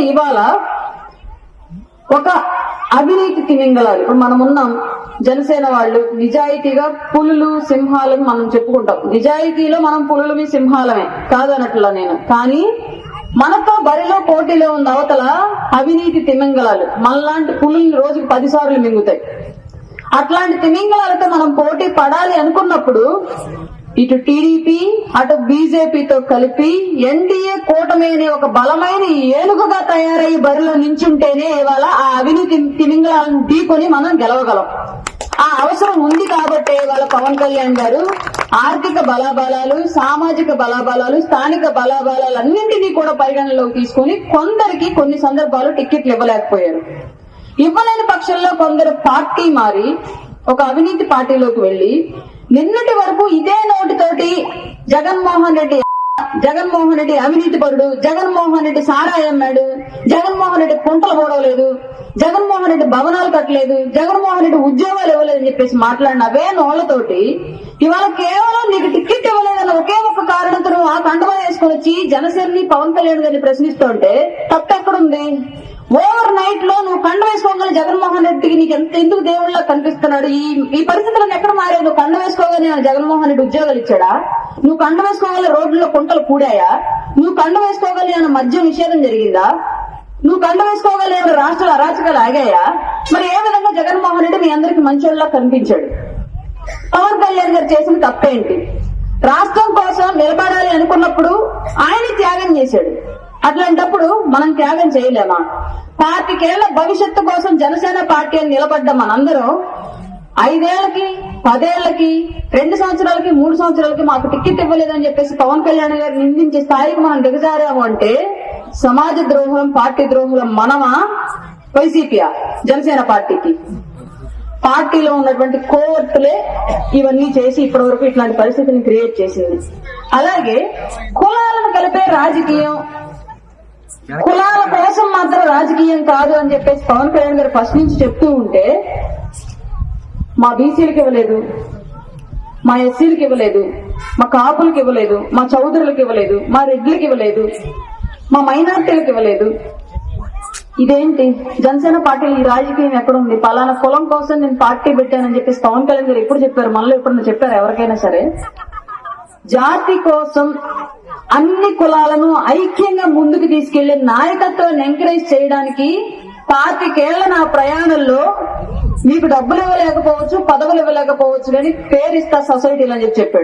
ఇవాళ ఒక అవినీతి తిమింగలాలు. ఇప్పుడు మనం ఉన్నాం జనసేన వాళ్ళు నిజాయితీగా పులులు సింహాలను మనం చెప్పుకుంటాం. నిజాయితీలో మనం పులులమి సింహాలమే కాదనట్లా నేను. కానీ మనతో బరిలో పోటీలో ఉన్న అవతల అవినీతి తిమింగలాలు. మనలాంటి పులుల్ని రోజుకి పదిసార్లు మింగుతాయి. అట్లాంటి తిమింగళాలతో మనం పోటీ పడాలి అనుకున్నప్పుడు ఇటు టీడీపీ అటు బీజేపీతో కలిపి ఎన్డీఏ కూటమి అనే ఒక బలమైన ఏనుగుగా తయారై బరిలో నించుంటేనే ఇవాళ ఆ అవినీతి తిమింగళాలను ఢీకొని మనం గెలవగలం. ఆ అవసరం ఉంది కాబట్టి ఇవాళ పవన్ కళ్యాణ్ గారు ఆర్థిక బలాబలాలు సామాజిక బలాబలాలు స్థానిక బలాబలాలు అన్నింటినీ కూడా పరిగణనలోకి తీసుకొని కొందరికి కొన్ని సందర్భాలు టికెట్లు ఇవ్వలేకపోయారు. ఇవ్వలేని పక్షంలో కొందరు పార్టీ మారి ఒక అవినీతి పార్టీలోకి వెళ్ళి నిన్నటి వరకు ఇదే నోటితోటి జగన్మోహన్ రెడ్డి జగన్మోహన్ రెడ్డి అవినీతి పరుడు జగన్మోహన్ రెడ్డి సారాయి అన్నాడు జగన్మోహన్ రెడ్డి కుంటలు పోడవలేదు జగన్మోహన్ రెడ్డి భవనాలు కట్టలేదు జగన్మోహన్ రెడ్డి ఉద్యోగాలు ఇవ్వలేదని చెప్పేసి మాట్లాడిన అవే నోళ్ళతోటి ఇవాళ కేవలం నీకు టికెట్ ఇవ్వలేదన్న ఒకే ఒక్క కారణంతో ఆ కండమ వేసుకొని వచ్చి జనసేనని పవన్ కళ్యాణ్ గారిని ప్రశ్నిస్తుంటే తప్పెక్కడుంది ఓవర్ నైట్లో నువ్వు కండ వేసుకోగానే జగన్మోహన్ రెడ్డికి నీకు ఎంత ఎందుకు దేవుళ్ళ కనిపిస్తున్నాడు? ఈ ఈ పరిస్థితులను ఎక్కడ మారే నువ్వు కండ వేసుకోగానే జగన్మోహన్ రెడ్డి ఉద్యోగాలు ఇచ్చాడా? నువ్వు కండ వేసుకోగల రోడ్లలో కుంటలు కూడాయా? నువ్వు కండ వేసుకోగలి ఆయన మద్యం నిషేధం జరిగిందా? నువ్వు కండ వేసుకోగలి రాష్ట్రాలు అరాచకాలు ఆగాయా? మరి ఏ విధంగా జగన్మోహన్ రెడ్డి మీ అందరికి మంచోళ్ళ కనిపించాడు? పవన్ కళ్యాణ్ గారు చేసిన తప్పేంటి? రాష్ట్రం కోసం నిలబడాలి అనుకున్నప్పుడు ఆయన త్యాగం చేశాడు. అట్లాంటప్పుడు మనం త్యాగం చేయలేమా? పాతికేళ్ళ భవిష్యత్తు కోసం జనసేన పార్టీ అని నిలబడ్డ మనందరూ ఐదేళ్ళకి పదేళ్ళకి రెండు సంవత్సరాలకి మూడు సంవత్సరాలకి మాకు టికెట్ ఇవ్వలేదని చెప్పేసి పవన్ కళ్యాణ్ గారు నిందించే స్థాయికి మనం దిగజారాము అంటే సమాజ ద్రోహం పార్టీ ద్రోహులం మనమా? వైసీపీయా జనసేన పార్టీకి. పార్టీలో ఉన్నటువంటి కోర్టులే ఇవన్నీ చేసి ఇప్పటి వరకు ఇట్లాంటి పరిస్థితిని క్రియేట్ చేసింది. అలాగే కులాలను కలిపే రాజకీయం కులాల కోసం మాత్రం రాజకీయం కాదు అని చెప్పేసి పవన్ కళ్యాణ్ గారు ఫస్ట్ నుంచి చెప్తూ ఉంటే మా బీసీలకు ఇవ్వలేదు మా ఎస్సీలకు ఇవ్వలేదు మా కాపులకు ఇవ్వలేదు మా చౌదరులకు ఇవ్వలేదు మా రెడ్లకు ఇవ్వలేదు మా మైనార్టీలకు ఇవ్వలేదు. ఇదేంటి? జనసేన పార్టీ ఈ రాజకీయం ఎక్కడ ఉంది పలానా కులం కోసం నేను పార్టీ పెట్టానని చెప్పేసి పవన్ కళ్యాణ్ గారు ఎప్పుడు చెప్పారు? మనలో ఎప్పుడన్నా చెప్పారు ఎవరికైనా సరే? జాతి కోసం అన్ని కులాలను ఐక్యంగా ముందుకు తీసుకెళ్ళి నాయకత్వాన్ని ఎంకరేజ్ చేయడానికి పాతికేళ్ళ నా ప్రయాణంలో మీకు డబ్బులు ఇవ్వలేకపోవచ్చు పదవులు ఇవ్వలేకపోవచ్చు కానీ పేరు ఇస్తా సొసైటీలో అని చెప్పి చెప్పాడు.